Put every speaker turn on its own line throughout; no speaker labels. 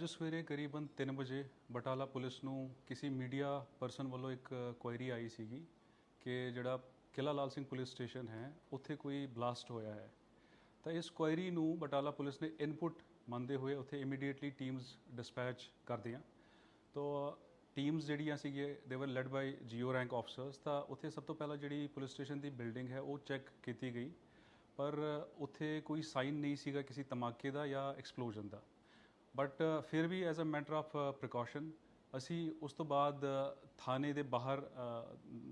ਅੱਜ ਸਵੇਰੇ ਕਰੀਬਨ 3 ਵਜੇ ਬਟਾਲਾ ਪੁਲਿਸ ਨੂੰ ਕਿਸੇ ਮੀਡੀਆ ਪਰਸਨ ਵੱਲੋਂ ਇੱਕ ਕੁਐਰੀ ਆਈ ਸੀਗੀ ਕਿ ਜਿਹੜਾ ਕਿਲਾ ਲਾਲ ਸਿੰਘ ਪੁਲਿਸ ਸਟੇਸ਼ਨ ਹੈ, ਉੱਥੇ ਕੋਈ ਬਲਾਸਟ ਹੋਇਆ ਹੈ। ਤਾਂ ਇਸ ਕੁਐਰੀ ਨੂੰ ਬਟਾਲਾ ਪੁਲਿਸ ਨੇ ਇਨਪੁਟ ਮੰਨਦੇ ਹੋਏ ਉੱਥੇ ਇਮੀਡੀਏਟਲੀ ਟੀਮਸ ਡਿਸਪੈਚ ਕਰਦੀਆਂ ਤੋ ਟੀਮਸ ਜਿਹੜੀਆਂ ਸੀਗੇ ਦੇ were led by G O rank officers ਤਾਂ ਉੱਥੇ ਸਭ ਤੋਂ ਪਹਿਲਾਂ ਜਿਹੜੀ ਪੁਲਿਸ ਸਟੇਸ਼ਨ ਦੀ ਬਿਲਡਿੰਗ ਹੈ, ਉਹ ਚੈੱਕ ਕੀਤੀ ਗਈ। ਪਰ ਉੱਥੇ ਕੋਈ ਸਾਈਨ ਨਹੀਂ ਸੀਗਾ ਕਿਸੇ ਧਮਾਕੇ ਦਾ ਜਾਂ ਐਕਸਪਲੋਜਨ ਦਾ। ਬਟ ਫਿਰ ਵੀ as a matter of precaution ਅਸੀਂ ਉਸ ਤੋਂ ਬਾਅਦ ਥਾਣੇ ਦੇ ਬਾਹਰ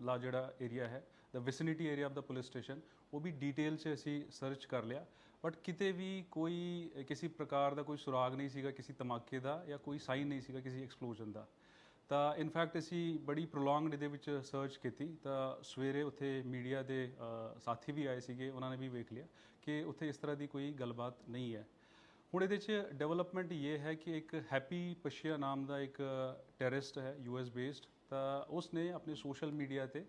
ਲਾ ਜਿਹੜਾ ਏਰੀਆ ਹੈ the vicinity area of the police station ਉਹ ਵੀ ਡਿਟੇਲ 'ਚ ਅਸੀਂ ਸਰਚ ਕਰ ਲਿਆ ਬਟ ਕਿਤੇ ਵੀ ਕੋਈ ਕਿਸੇ ਪ੍ਰਕਾਰ ਦਾ ਕੋਈ ਸੁਰਾਗ ਨਹੀਂ ਸੀਗਾ ਕਿਸੇ ਧਮਾਕੇ ਦਾ ਜਾਂ ਕੋਈ ਸਾਈਨ ਨਹੀਂ ਸੀਗਾ ਕਿਸੇ ਐਕਸਪਲੋਜਨ ਦਾ ਤਾਂ ਇਨਫੈਕਟ ਅਸੀਂ ਬੜੀ ਪ੍ਰੋਲੋਂਗਡ ਇਹਦੇ ਵਿੱਚ ਸਰਚ ਕੀਤੀ ਤਾਂ ਸਵੇਰੇ ਉੱਥੇ ਮੀਡੀਆ ਦੇ ਸਾਥੀ ਵੀ ਆਏ ਸੀਗੇ ਉਹਨਾਂ ਨੇ ਵੀ ਵੇਖ ਲਿਆ ਕਿ ਉੱਥੇ ਇਸ ਤਰ੍ਹਾਂ ਦੀ ਕੋਈ ਗੱਲਬਾਤ ਨਹੀਂ ਹੈ ਹੁਣ ਇਹਦੇ 'ਚ ਡਿਵੈਲਪਮੈਂਟ ਇਹ ਹੈ ਕਿ ਇੱਕ ਹੈਪੀ ਪਸ਼ੀਆ ਨਾਮ ਦਾ ਇੱਕ ਟੈਰਰਿਸਟ ਹੈ ਯੂਐਸ ਬੇਸਡ ਤਾਂ ਉਸ ਨੇ ਆਪਣੇ ਸੋਸ਼ਲ ਮੀਡੀਆ ਤੇ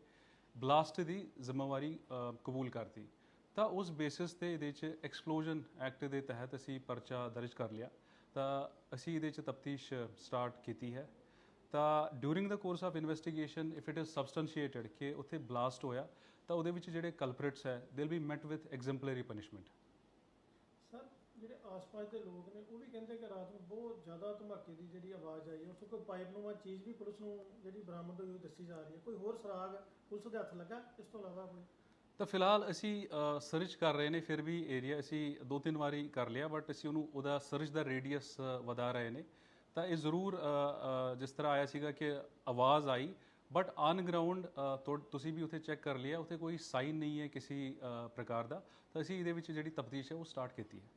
ਬਲਾਸਟ ਦੀ ਜ਼ਿੰਮੇਵਾਰੀ ਕਬੂਲ ਕਰਤੀ। ਤਾਂ ਉਸ ਬੇਸਿਸ ਤੇ ਇਹਦੇ 'ਚ ਐਕਸਪਲੋਜਨ ਐਕਟ ਦੇ ਤਹਿਤ ਅਸੀਂ ਪਰਚਾ ਦਰਜ ਕਰ ਲਿਆ। ਤਾਂ ਅਸੀਂ ਇਹਦੇ 'ਚ ਤਫਤੀਸ਼ ਸਟਾਰਟ ਕੀਤੀ ਹੈ। ਤਾਂ during the course of investigation if it is substantiated ਕਿ ਉੱਥੇ ਬਲਾਸਟ ਹੋਇਆ, ਤਾਂ ਉਹਦੇ ਵਿੱਚ ਜਿਹੜੇ ਕਲਪ੍ਰਿਟਸ ਹੈ they will be met with exemplary punishment
sir, ਜਿਹੜੇ ਆਸ-ਪਾਸ ਦੇ ਲੋਕ ਨੇ, ਉਹ ਵੀ ਕਹਿੰਦੇ ਕਿ ਰਾਤ ਨੂੰ ਬਹੁਤ ਜ਼ਿਆਦਾ ਧਮਾਕੇ ਦੀ ਜਿਹੜੀ ਆਵਾਜ਼ ਆਈ ਉੱਥੋਂ ਕੋਈ ਪਾਈਪ ਨੂੰਮਾ ਚੀਜ਼ ਵੀ ਪੁਲਿਸ ਨੂੰ ਜਿਹੜੀ ਬਰਾਮਦ ਹੋਈ ਉਹ ਦੱਸੀ ਜਾ ਰਹੀ ਹੈ। ਕੋਈ ਹੋਰ ਸੁਰਾਗ ਪੁਲਿਸ ਦੇ ਹੱਥ ਲੱਗਾ ਇਸ ਤੋਂ ਇਲਾਵਾ ਕੋਈ?
ਤਾਂ ਫਿਲਹਾਲ ਅਸੀਂ ਸਰਚ ਕਰ ਰਹੇ ਨੇ, ਫਿਰ ਵੀ ਏਰੀਆ ਅਸੀਂ ਦੋ ਤਿੰਨ ਵਾਰੀ ਕਰ ਲਿਆ ਬਟ ਅਸੀਂ ਉਹਨੂੰ, ਉਹਦਾ ਸਰਚ ਦਾ ਰੇਡੀਅਸ ਵਧਾ ਰਹੇ ਨੇ। ਤਾਂ ਇਹ ਜ਼ਰੂਰ ਜਿਸ ਤਰ੍ਹਾਂ ਆਇਆ ਸੀਗਾ ਕਿ ਆਵਾਜ਼ ਆਈ ਬਟ ਆਨ ਗਰਾਊਂਡ ਤੁਸੀਂ ਵੀ ਉੱਥੇ ਚੈੱਕ ਕਰ ਲਿਆ, ਉੱਥੇ ਕੋਈ ਸਾਈਨ ਨਹੀਂ ਹੈ ਕਿਸੇ ਪ੍ਰਕਾਰ ਦਾ। ਤਾਂ ਅਸੀਂ ਇਹਦੇ ਵਿੱਚ ਜਿਹੜੀ ਤਫਤੀਸ਼ ਹੈ, ਉਹ ਸਟਾਰਟ ਕੀਤੀ ਹੈ।